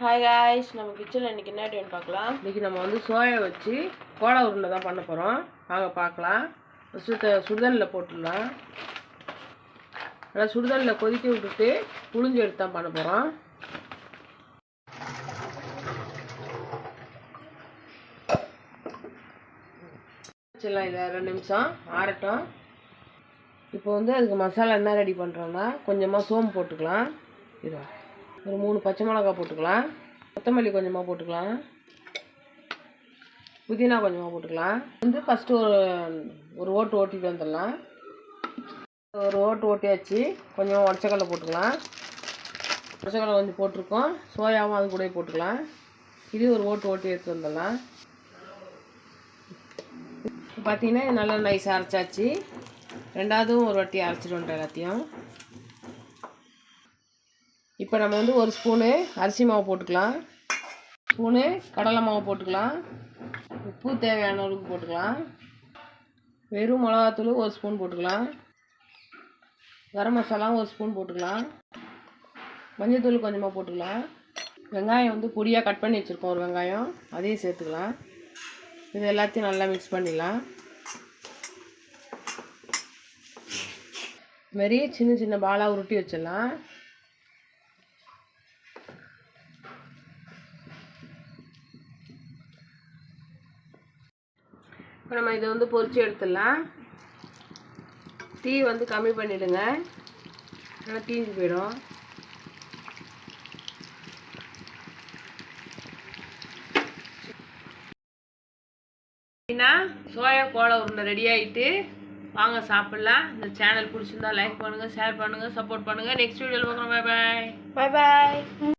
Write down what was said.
Hi guys நம்ம கிச்சனில் இன்றைக்கி என்ன ஐட்டம் பார்க்கலாம். இன்றைக்கி நம்ம வந்து சோயா வச்சு கோலா உருண்டை தான் பண்ண போகிறோம் வாங்க பார்க்கலாம். ஃபஸ்ட்டு சுடுதண்ணில் போட்டுடலாம். நல்லா சுடுதண்ணில் கொதிக்க விட்டுட்டு புளிஞ்சு எடுத்து தான் பண்ண போகிறோம் வச்சிடலாம் இதை ரெண்டு நிமிஷம் ஆறட்டும். இப்போ வந்து அதுக்கு மசாலா என்ன ரெடி பண்ணுறோன்னா கொஞ்சமாக சோம்பு போட்டுக்கலாம். இதுவா ஒரு மூணு பச்சை மிளகா போட்டுக்கலாம். கொத்தமல்லி கொஞ்சமாக போட்டுக்கலாம். புதினா கொஞ்சமாக போட்டுக்கலாம். வந்து ஃபஸ்ட்டு ஒரு ஒரு ஓட்டு ஓட்டிட்டு வந்துடலாம். ஒரு ஓட்டு ஓட்டியாச்சு. கொஞ்சம் உடச்சக்கடலை போட்டுக்கலாம். உடச்சக்கடலை கொஞ்சம் போட்டிருக்கோம். சோயாவும் அது கூட போட்டுக்கலாம். இது ஒரு ஓட்டு ஓட்டி எடுத்து வந்துடலாம். பார்த்தீங்கன்னா நல்லா நைஸாக அரைச்சாச்சு. ரெண்டாவதும் ஒரு வாட்டி அரைச்சிட்டு வந்துட்டேன் எல்லாத்தையும். இப்போ நம்ம வந்து ஒரு ஸ்பூனு அரிசி மாவு போட்டுக்கலாம். ஸ்பூனு கடலை மாவு போட்டுக்கலாம். உப்பு தேவையான அளவுக்கு போட்டுக்கலாம். வெறும் மிளகாத்தூள் ஒரு ஸ்பூன் போட்டுக்கலாம். கரம் மசாலா ஒரு ஸ்பூன் போட்டுக்கலாம். மஞ்சள்தூள் கொஞ்சமாக போட்டுக்கலாம். வெங்காயம் வந்து பொடியாக கட் பண்ணி வச்சுருக்கோம் ஒரு வெங்காயம். அதையும் சேர்த்துக்கலாம். இது எல்லாத்தையும் நல்லா மிக்ஸ் பண்ணிடலாம் இதுமாரி சின்ன சின்ன பாலாக உருட்டி வச்சிடலாம். இப்போ நம்ம இதை வந்து பொரிச்சு எடுத்துடலாம். தீ வந்து கம்மி பண்ணிவிடுங்க ஏன்னா தீஞ்சு போயிடும். சோயா கோலா உருண்டை ரெடி ஆகிட்டு வாங்க சாப்பிட்லாம். இந்த சேனல் பிடிச்சிருந்தா லைக் பண்ணுங்கள் ஷேர் பண்ணுங்கள் சப்போர்ட் பண்ணுங்கள் நெக்ஸ்ட் வீடியோவில் பார்க்குறோம். பாய் பாய் பாய் பாய்